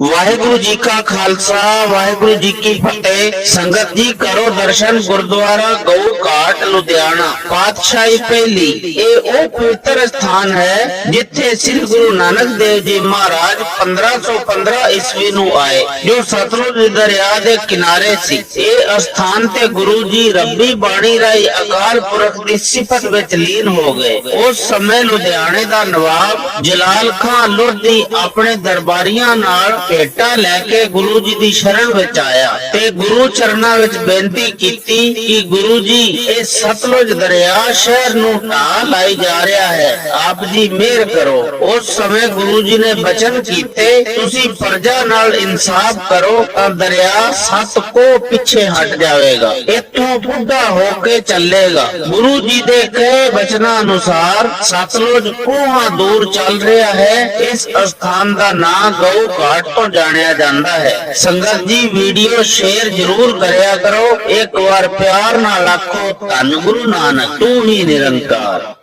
ਵਾਹਿਗੁਰੂ ਜੀ ਕਾ ਖਾਲਸਾ, ਵਾਹਿਗੁਰੂ ਜੀ ਕੀ ਫਤਿਹ। ਸੰਗਤ ਜੀ, ਕਰੋ ਦਰਸ਼ਨ ਗੁਰਦੁਆਰਾ ਗਊ ਘਾਟ, ਲੁਧਿਆਣਾ। ਪਾਤਸ਼ਾਹੀ ਪਹਿਲੀ। ਇਹ ਉਹ ਪਵਿੱਤਰ ਸਥਾਨ ਹੈ ਜਿੱਥੇ ਸ੍ਰੀ ਗੁਰੂ ਨਾਨਕ ਦੇਵ ਜੀ ਮਹਾਰਾਜ 1515 ਈਸਵੀ ਨੂੰ ਆਏ, ਜੋ ਸਤਲੁਜ ਦਰਿਆ ਦੇ ਕਿਨਾਰੇ ਸੀ। ਇਹ ਅਸਥਾਨ ਤੇ ਗੁਰੂ ਜੀ ਰੱਬੀ ਬਾਣੀ ਰਾਈ ਅਕਾਲ ਪੁਰਖ ਦੀ ਸਿਫਤ ਵਿੱਚ ਲੀਨ ਹੋ ਗਏ। ਉਸ ਸਮੇਂ ਲੁਧਿਆਣੇ ਦਾ ਨਵਾਬ ਜਲਾਲ ਖਾਨ ਲੋਧੀ ਆਪਣੇ ਦਰਬਾਰੀਆਂ ਨਾਲ ਭੇਟਾ ਲੈ ਕੇ ਗੁਰੂ ਜੀ ਦੀ ਸ਼ਰਨ ਵਿੱਚ ਆਇਆ ਤੇ ਗੁਰੂ ਚਰਨਾਂ ਵਿੱਚ ਬੇਨਤੀ ਕੀਤੀ ਕਿ ਗੁਰੂ ਜੀ, ਇਹ ਸਤਲੁਜ ਦਰਿਆ ਸ਼ਹਿਰ ਨੂੰ ਢਾਹ ਲਾਈ ਜਾ ਰਿਹਾ ਹੈ। ਆਪ ਜੀ ਮਿਹਰ ਕਰੋ। ਉਸ ਸਮੇਂ ਗੁਰੂ ਜੀ ਨੇ ਬਚਨ ਕੀਤੇ, ਤੁਸੀਂ ਪ੍ਰਜਾ ਨਾਲ ਇਨਸਾਫ ਕਰੋ ਤਾਂ ਦਰਿਆ ਸਤ ਕੋ ਪਿੱਛੇ ਹਟ ਜਾਵੇਗਾ, ਇੱਥੋਂ ਬੁੱਢਾ ਹੋ ਕੇ ਚੱਲੇਗਾ। ਗੁਰੂ ਜੀ ਦੇ ਕਹੇ ਬਚਨਾਂ ਅਨੁਸਾਰ ਸਤਲੁਜ ਕੋਹਾਂ ਦੂਰ ਚੱਲ ਰਿਹਾ ਹੈ, ਇਸ ਸਥਾਨ ਦਾ ਨਾਂ ਗਊ ਘਾਟ ਤੋਂ ਜਾਣਿਆ ਜਾਂਦਾ ਹੈ। ਸੰਗਤ ਜੀ, ਵੀਡੀਓ ਸ਼ੇਅਰ ਜ਼ਰੂਰ ਕਰਿਆ ਕਰੋ। ਇੱਕ ਵਾਰ ਪਿਆਰ ਨਾਲ ਆਖੋ, ਧੰਨ ਗੁਰੂ ਨਾਨਕ, ਤੂੰ ਹੀ ਨਿਰੰਕਾਰ।